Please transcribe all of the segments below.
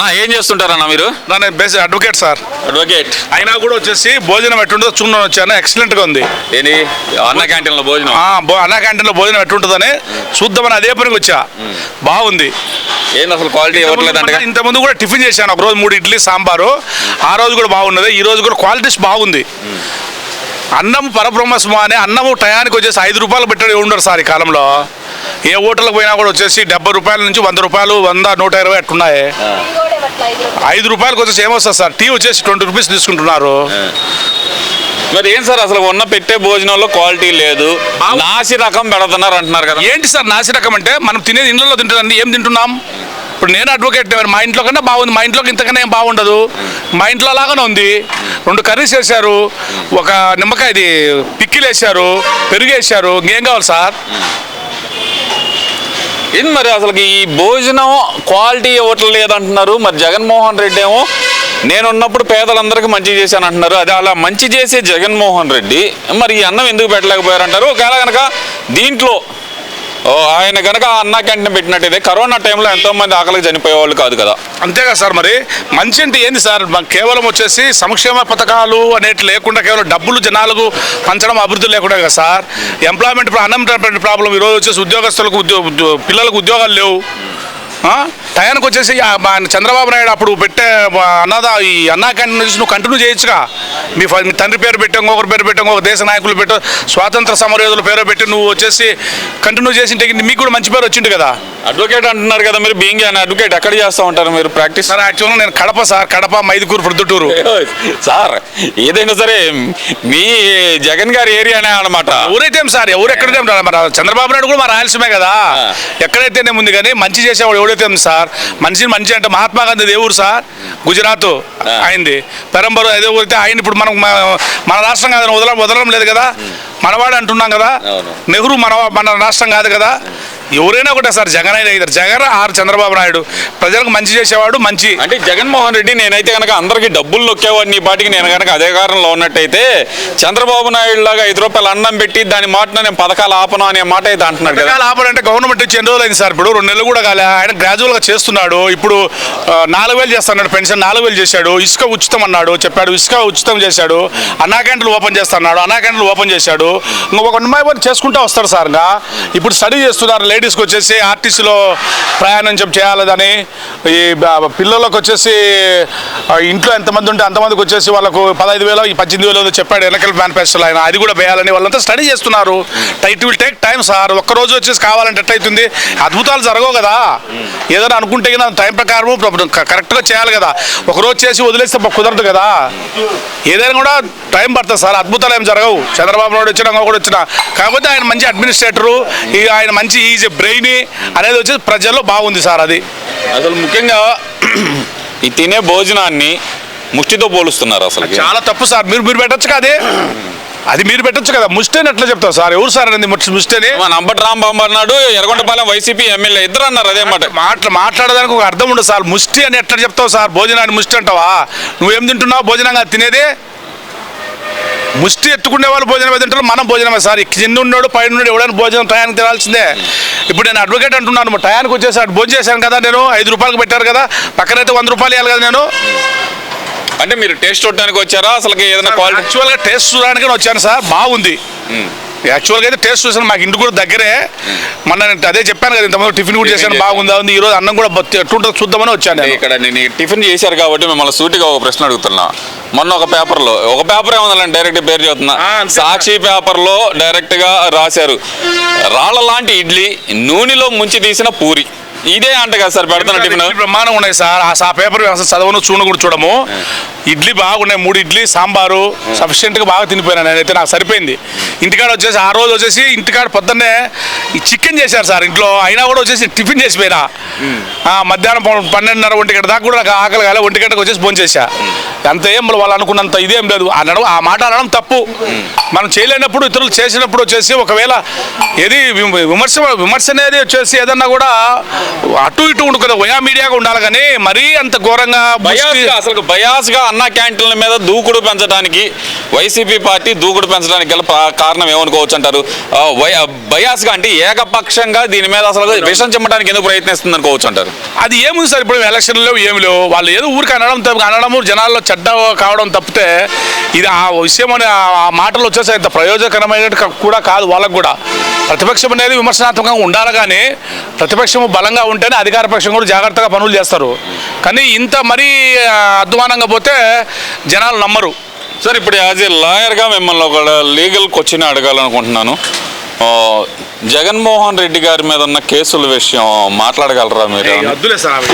అన్న ఏం చేస్తుంటారన్న మీరు? నేను బేస్ అడ్వకేట్ సార్ అడ్వకేట్ అయినా కూడా వచ్చేసి భోజనం ఎట్టుంటుందో చూడని వచ్చాను. ఎక్సలెంట్గా ఉంది. ఏంటి అన్న క్యాంటీన్లో భోజనం? ఆ, భో- అన్నా క్యాంటీన్లో భోజనం ఎట్టుంటుందని చూద్దామని అదే పనికి వచ్చా. బాగుంది. ఏంది అసలు క్వాలిటీ ఇవ్వట్లేదంట ఇంత ముందు కూడా టిఫిన్ చేశాను. ఒక రోజు మూడు ఇడ్లీ సాంబారు. ఆ రోజు కూడా బాగున్నది. ఈ రోజు కూడా క్వాలిటీస్ బాగుంది. అన్నం పరబ్రహ్మస్మ అని అన్నము టయానికి వచ్చేసి ఐదు రూపాయలు పెట్టాడు ఉండరు సార్ ఈ కాలంలో. ఏ హోటల్కి పోయినా కూడా వచ్చేసి డెబ్బై రూపాయల నుంచి వంద రూపాయలు వంద నూట ఇరవై అట్టున్నాయి. ఐదు రూపాయలకు వచ్చేసి ఏమొస్తుంది సార్? టీ వచ్చేసి ట్వంటీ రూపీస్ తీసుకుంటున్నారు. మరి ఏం సార్ అసలు ఉన్న పెట్టే భోజనంలో క్వాలిటీ లేదు? నాసి రకం పెడుతున్నారు అంటున్నారు కదా. ఏంటి సార్ నాసి రకం అంటే మనం తినేది ఇంట్లో తింటుందండి ఏం తింటున్నాం? ఇప్పుడు నేను అడ్వకేట్ మా ఇంట్లో కన్నా బాగుంది మా ఇంట్లోకి ఇంతకన్నా ఏం బాగుండదు. మా ఇంట్లో లాగానే ఉంది. రెండు కర్రీస్ వేశారు ఒక నిమ్మకాయ ఇది పిక్కిలు వేశారు పెరుగు వేశారు ఇంకేం కావాలి సార్? ఇది మరి అసలు ఈ భోజనం క్వాలిటీ ఇవ్వటం లేదంటున్నారు. మరి జగన్మోహన్ రెడ్డి ఏమో నేనున్నప్పుడు పేదలందరికీ మంచి చేశాను అంటున్నారు అది అలా మంచి చేసే జగన్మోహన్ రెడ్డి. మరి ఈ అన్నం ఎందుకు పెట్టలేకపోయారంటారు? ఒకవేళ కనుక దీంట్లో ఆయన కనుక అన్న క్యాంటీన్ పెట్టినట్టయితే కరోనా టైంలో ఎంతో మంది ఆకలికి చనిపోయేవాళ్ళు కాదు కదా. అంతేగా సార్ మరి? మంచి అంటే ఏంది సార్? కేవలం వచ్చేసి సంక్షేమ పథకాలు అనేటి లేకుండా కేవలం డబ్బులు జనాలకు పంచడం అభివృద్ధి లేకుండా కదా సార్? ఎంప్లాయ్మెంట్ అన్ఎంప్లాయ్మెంట్ ప్రాబ్లం ఈరోజు వచ్చేసి ఉద్యోగస్తులకు ఉద్యోగ పిల్లలకు ఉద్యోగాలు లేవు. టయానికి వచ్చేసి చంద్రబాబు నాయుడు అప్పుడు పెట్టే అన్నదా ఈ అన్నా క్యాంటీన్ నుంచి నువ్వు కంటిన్యూ చేయొచ్చుగా మీ మీ తండ్రి పేరు పెట్టి ఇంకొకరి పేరు పెట్టి ఇంకొక దేశ నాయకులు పెట్టు స్వాతంత్ర సమరయోధుల పేరు పెట్టి నువ్వు వచ్చేసి కంటిన్యూ చేసింటే మీకు కూడా మంచి పేరు వచ్చింది కదా. అడ్వకేట్ అంటున్నారు కదా మీరు బీయింగ్ అని అడ్వకేట్ ఎక్కడ చేస్తూ ఉంటారు మీరు ప్రాక్టీస్ సార్ యాక్చువల్గా నేను కడప సార్ కడప మైదుకూరు ప్రొద్దుటూరు. సార్ ఏదైనా సరే మీ జగన్ గారి ఏరియానే అన్నమాట. ఎవరైతే ఏం సార్ ఎవరు ఎక్కడైతే ఏం రా- మన చంద్రబాబు నాయుడు కూడా మా రాయలసీమే కదా. ఎక్కడైతేనే ఉంది కానీ మంచి చేసేవాడు ఎవడైతే ఉంది సార్. మనిషిని మంచి అంటే మహాత్మా గాంధీ ఊరు సార్. గుజరాత్. అయింది. పెరంబరు అదే ఊరితే ఆయన ఇప్పుడు మనం మన- రాష్ట్రం కాదని వదల వదలడం లేదు కదా. మనవాడు అంటున్నాం కదా. నెహ్రూ మన మన రాష్ట్రం కాదు కదా. ఎవరైనా ఒకటే సార్ జగన్ అయినా ఇద్దరు. జగన్ ఆర్ చంద్రబాబు నాయుడు. ప్రజలకు మంచి చేసేవాడు మంచి. అంటే జగన్మోహన్ రెడ్డి నేనైతే కనుక అందరికి డబ్బులు నొక్కేవాడిని ఈ పాటికి. నేను కనుక అధికారంలో ఉన్నట్టయితే చంద్రబాబు నాయుడు లాగా ఐదు రూపాయలు అన్నం పెట్టి దాని మాటన నేను పథకాలు ఆపను అనే మాట అయితే అంటున్నాడు పథకాలు ఆపాలంటే గవర్నమెంట్ ఇచ్చి ఎన్ని రోజులు అయింది సార్? ఇప్పుడు రెండు నెలలు కూడా కాలే. ఆయన గ్రాడ్యువల్గా చేస్తున్నాడు. ఇప్పుడు నాలుగు వేలు చేస్తున్నాడు పెన్షన్ నాలుగు వేలు చేశాడు. ఇసుక ఉచితం అన్నాడు. చెప్పాడు ఇసుక ఉచితం చేశాడు. అన్నా క్యాంటీన్లు ఓపెన్ చేస్తున్నాడు. అన్నా క్యాంటీన్లు ఓపెన్ చేశాడు. ఇంకొక చేసుకుంటూ వస్తారు సార్ ఇప్పుడు స్టడీ చేస్తున్నారు లేడీస్కి వచ్చేసి ఆర్టీసీలో ప్రయాణం చెప్పి చేయాలని ఈ పిల్లలకు వచ్చేసి ఇంట్లో ఎంతమంది ఉంటే అంతమందికి వచ్చేసి వాళ్ళకు పదహైదు వేలు పద్దెనిమిది వేలు చెప్పాడు ఎన్నికల మేనిఫెస్టోలో ఆయన. అది కూడా వేయాలని వాళ్ళంతా స్టడీ చేస్తున్నారు. It will take time sir ఒక్క రోజు వచ్చేసి కావాలంటే ఎట్లయితుంది అద్భుతాలు జరగవు కదా. ఏదైనా అనుకుంటే కదా టైం ప్రకారం కరెక్ట్గా చేయాలి కదా. ఒక రోజు చేసి వదిలేస్తే కుదరదు కదా. ఏదైనా కూడా టైం పడుతుంది సార్ అద్భుతాలు ఏం జరగవు. చంద్రబాబు నాయుడు వచ్చినా కూడా వచ్చినా. కాకపోతే ఆయన మంచి అడ్మినిస్ట్రేటరు ఆయన మంచి ఈజీ బ్రెయిన్ అనేది వచ్చేసి ప్రజల్లో బాగుంది సార్ అది. అసలు ముఖ్యంగా ఈ తినే భోజనాన్ని ముష్టితో పోలుస్తున్నారు అసలు. చాలా తప్పు సార్. మీరు మీరు పెట్టొచ్చు కదా అది? మీరు పెట్టొచ్చు కదా. ముస్టేని ఎట్లా చెప్తావు సార్? ఎవరు సార్ అనేది ముస్టేని మన అంబటి రాంబాబు అన్నాడు ఎర్రగొండపాలెం వైసీపీ ఎమ్మెల్యే ఇద్దరు అన్నారు అదే మాట. మాట్లా మాట్లాడడానికి ఒక అర్థం ఉండదు సార్. ముష్టి అని ఎట్లా చెప్తావు సార్? భోజనాన్ని ముష్టి అంటావా? నువ్వేం తింటున్నావు? భోజనంగా తినేది? ముష్టి ఎత్తుకునే వాళ్ళు భోజనం ఏది తింటారు మనం భోజనమే. సార్ కింద ఉన్నాడు పైన ఉన్నాడు ఎవడైనా భోజనం టయానికి తినాల్సిందే. ఇప్పుడు నేను అడ్వకేట్ అంటున్నాను టయానికి వచ్చేసాడు భోజనం చేశాను కదా నేను ఐదు రూపాయలకు పెట్టారు కదా పక్కనైతే వంద రూపాయలు ఇవ్వాలి కదా నేను. అంటే మీరు టేస్ట్ చూడడానికి వచ్చారా? అసలు ఏదైనా క్వాలిటీ యాక్చువల్గా టేస్ట్ చూడడానికి వచ్చాను సార్ బాగుంది. యాక్చువల్గా అయితే టేస్ట్ చూసాను మాకు ఇంటి కూడా దగ్గరే. మొన్న నేను అదే చెప్పాను కదా ఇంతమంది టిఫిన్ కూడా చేశాను బాగుందా ఉంది ఈ రోజు అన్నం కూడా బొత్తి ఎట్లుంటుందో చూద్దామని వచ్చాను నేను. ఇక్కడ నేను టిఫిన్ చేశారు కాబట్టి మిమ్మల్ని సూటిగా ఒక ప్రశ్న అడుగుతున్నా. మొన్న ఒక పేపర్లో ఒక పేపర్ ఏమన్నా డైరెక్ట్ పేరు చెబుతున్నా. సాక్షి పేపర్లో డైరెక్ట్గా రాశారు. రాళ్ళ లాంటి ఇడ్లీ నూనెలో ముంచి తీసిన పూరి. ఇదే అంట కదా సార్ పెడుతున్న టిఫిన్. బ్రహ్మాండం ఉన్నాయి సార్. ఆ పేపర్ చదవను చూడను కూడా చూడము. ఇడ్లీ బాగున్నాయి మూడు ఇడ్లీ సాంబారు సఫిషియెంట్గా బాగా తినిపోయినా నేనైతే నాకు సరిపోయింది. ఇంటికాడ వచ్చేసి ఆ రోజు వచ్చేసి ఇంటికాడ పొద్దున్నే ఈ చికెన్ చేశారు సార్ ఇంట్లో. అయినా కూడా వచ్చేసి టిఫిన్ చేసిపోయినా. ఆ, మధ్యాహ్నం పన్నెండున్నర ఒంటి గంట దాకా కూడా నాకు ఆకలి కాలే ఒంటి గంటకు వచ్చేసి భోజనం చేశా అంత ఏం వాళ్ళు అనుకున్నంత ఇదేం లేదు. అనడం ఆ మాట అనడం తప్పు. మనం చేయలేనప్పుడు ఇతరులు చేసినప్పుడు వచ్చేసి ఒకవేళ ఏది విమ- విమర్శ విమర్శ అనేది వచ్చేసి ఏదన్నా కూడా అటు ఇటు ఉండు కదా వయా మీడియాగా ఉండాలి కానీ మరీ అంత ఘోరంగా అసలు బయాస్గా అన్న అన్నా క్యాంటీన్ల మీద దూకుడు పెంచడానికి వైసీపీ పార్టీ దూకుడు పెంచడానికి గల కారణం ఏమనుకోవచ్చు అంటారు? ఆ, బయాస్గా అంటే ఏకపక్షంగా దీని మీద అసలు విషం చిమ్మడానికి ఎందుకు ప్రయత్నిస్తుంది అనుకోవచ్చు అంటారు? అది ఏముంది సార్? ఇప్పుడు ఎలక్షన్లో ఏమి లేవు. వాళ్ళు ఏదో ఊరికి అనడం అనడము జనాల్లో చెడ్డ కావడం తప్పితే ఇది ఆ విషయం అనే ఆ మాటలు వచ్చేసి ఇంత ప్రయోజనకరమైన కూడా కాదు వాళ్ళకు కూడా. ప్రతిపక్షం అనేది విమర్శనాత్మకంగా ఉండాలి కానీ ప్రతిపక్షం బలంగా ఉంటేనే అధికార పక్షం కూడా జాగ్రత్తగా పనులు చేస్తారు. కానీ ఇంత మరీ అధ్వానంగా పోతే జనాలు నమ్మరు. సార్ ఇప్పుడు యాజ్ ఏ లాయర్గా మిమ్మల్ని ఒక లీగల్ క్వశ్చన్ అడగాలనుకుంటున్నాను. జగన్మోహన్ రెడ్డి గారి మీద ఉన్న కేసుల విషయం మాట్లాడగలరా మీరు? అద్దులే సార్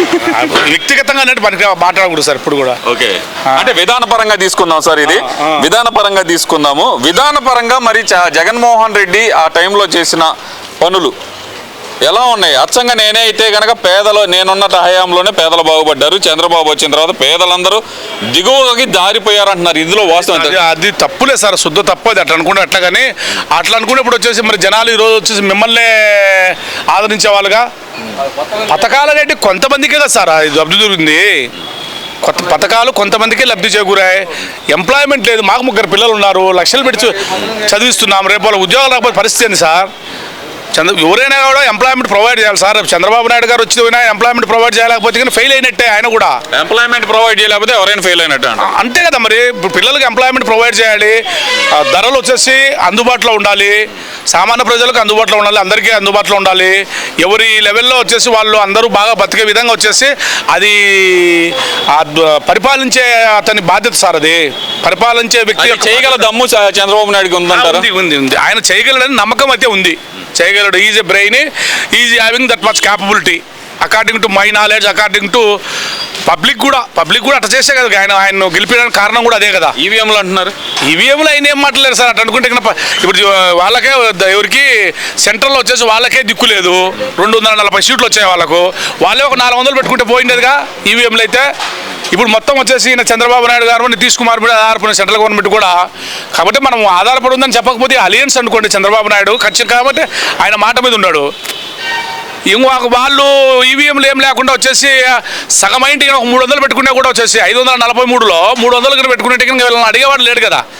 వ్యక్తిగతంగా మాట్లాడకూడదు సార్ ఇప్పుడు కూడా. ఓకే. అంటే విధానపరంగా తీసుకుందాం సార్ ఇది. విధానపరంగా తీసుకుందాము. విధానపరంగా మరి జగన్మోహన్ రెడ్డి ఆ టైంలో చేసిన పనులు ఎలా ఉన్నాయి? అచ్చంగా నేనే అయితే గనక పేదలు నేనున్న హయాంలోనే పేదలు బాగుపడ్డారు. చంద్రబాబు వచ్చిన తర్వాత పేదలందరూ దిగువకి దారిపోయారంటున్నారు. ఇందులో వాస్తవం అది తప్పులే సార్ శుద్ధ తప్పు అది. అట్లా అనుకుంటే అట్లా కానీ అట్లా అనుకున్నప్పుడు వచ్చేసి మరి జనాలు ఈరోజు వచ్చేసి మిమ్మల్నే ఆదరించే వాళ్ళుగా? పథకాలు అనేవి కొంతమందికే కదా సార్ ఇది లబ్ధి దొరికింది. కొత్త పథకాలు కొంతమందికి లబ్ధి చేకూరాయి. ఎంప్లాయ్మెంట్ లేదు. మాకు ముగ్గురు పిల్లలు ఉన్నారు. లక్షలు పెట్టి చదివిస్తున్నాం. రేపు వాళ్ళ ఉద్యోగాలు రాకపోతే పరిస్థితి ఏంది సార్? చంద్ర ఎవరైనా కూడా ఎంప్లాయ్మెంట్ ప్రొవైడ్ చేయాలి. సార్ చంద్రబాబు నాయుడు గారు వచ్చి ఎంప్లాయ్మెంట్ ప్రొవైడ్ చేయలేకపోతే కానీ ఫెయిల్ అయినట్టే ఆయన కూడా. ఎంప్లాయ్మెంట్ ప్రొవైడ్ చేయలేకపోతే ఎవరైనా ఫెయిల్ అయినట్టు అంతే కదా మరి. పిల్లలకి ఎంప్లాయ్మెంట్ ప్రొవైడ్ చేయాలి. ధరలు వచ్చేసి అందుబాటులో ఉండాలి. సామాన్య ప్రజలకు అందుబాటులో ఉండాలి. అందరికీ అందుబాటులో ఉండాలి. ఎవరి లెవెల్లో వచ్చేసి వాళ్ళు అందరూ బాగా బతికే విధంగా వచ్చేసి అది పరిపాలించే అతని బాధ్యత సార్ అది. పరిపాలించే వ్యక్తి చేయగల దమ్ము చంద్రబాబు నాయుడుకి ఉందంటారా? ఉంది ఉంది ఉంది. ఆయన చేయగలడని నమ్మకం అయితే ఉంది. చేయగలడు. Is a brain is having that much capability according to my knowledge according to public కూడా పబ్లిక్ కూడా అట్లా చేసే కదా. ఆయన ఆయన గెలిపించడానికి కారణం కూడా అదే కదా. ఈవీఎంలు అంటున్నారు. ఈవీఎంలు అయిన ఏం మాట్లాడారు సార్? అట్లా అనుకుంటే ఇప్పుడు వాళ్ళకే ఎవరికి సెంట్రల్లో వచ్చేసి వాళ్ళకే దిక్కు లేదు. రెండు వందల నలభై సీట్లు వచ్చాయి వాళ్ళకు. వాళ్ళే ఒక నాలుగు వందలు పెట్టుకుంటే పోయిండేదిగా ఈవీఎంలు అయితే. ఇప్పుడు మొత్తం వచ్చేసి ఈయన చంద్రబాబు నాయుడు గారు నితీష్ కుమార్ మీద ఆధారపడిన సెంట్రల్ గవర్నమెంట్ కూడా కాబట్టి మనం ఆధారపడి ఉందని చెప్పకపోతే అలియన్స్ అనుకోండి చంద్రబాబు నాయుడు ఖచ్చితంగా కాబట్టి ఆయన మాట మీద ఉన్నాడు. ఇంకొక వాళ్ళు ఈవీఎంలు ఏం లేకుండా వచ్చేసి సగం ఇంటికి ఒక మూడు వందలు పెట్టుకునే కూడా వచ్చేసి ఐదు వందల నలభై మూడులో మూడు వందలు పెట్టుకునే వీళ్ళని అడిగేవాడు లేడు కదా.